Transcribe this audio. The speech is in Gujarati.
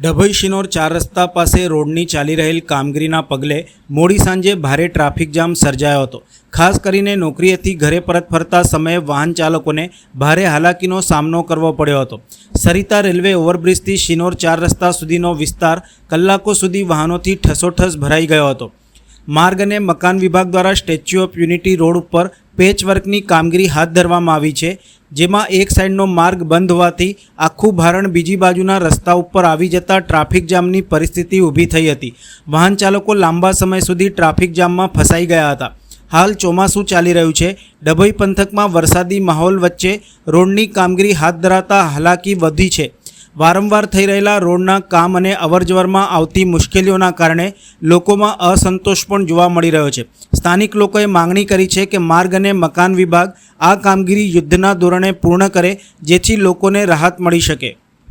ડભોઈ શિનોર ચાર રસ્તા પાસે રોડની ચાલી રહેલ કામગીરીના પગલે મોડી સાંજે ભારે ટ્રાફિક જામ સર્જાયો હતો. ખાસ કરીને નોકરીએથી ઘરે પરત ફરતા સમયે વાહન ચાલકોને ભારે હાલાકીનો સામનો કરવો પડ્યો હતો. સરિતા રેલવે ઓવરબ્રિજથી શિનોર ચાર રસ્તા સુધીનો વિસ્તાર કલાકો સુધી વાહનોથી ઠસોઠસ ભરાઈ ગયો હતો. માર્ગ અને મકાન વિભાગ દ્વારા સ્ટેચ્યુ ઓફ યુનિટી રોડ ઉપર પેચવર્કની કામગીરી હાથ ધરવામાં આવી છે, જેમાં એક સાઈડનો માર્ગ બંધ હોવાથી આખું ભારણ બીજી બાજુના રસ્તા ઉપર આવી જતા ટ્રાફિક જામની પરિસ્થિતિ ઊભી થઈ હતી. વાહન ચાલકો લાંબા સમય સુધી ટ્રાફિક જામમાં ફસાઈ ગયા હતા. હાલ ચોમાસું ચાલી રહ્યું છે. ડભોઈ પંથકમાં વરસાદી માહોલ વચ્ચે રોડની કામગીરી હાથ ધરાતા હાલાકી વધી છે. વારંવાર થઈ રહેલા રોડના કામ અને અવરજવરમાં આવતી મુશ્કેલીઓના કારણે લોકોમાં અસંતોષ પણ જોવા મળી રહ્યો છે. સ્થાનિક લોકોએ માંગણી કરી છે કે માર્ગ અને મકાન વિભાગ આ કામગીરી યુદ્ધના ધોરણે પૂર્ણ કરે, જેથી લોકોને રાહત મળી શકે.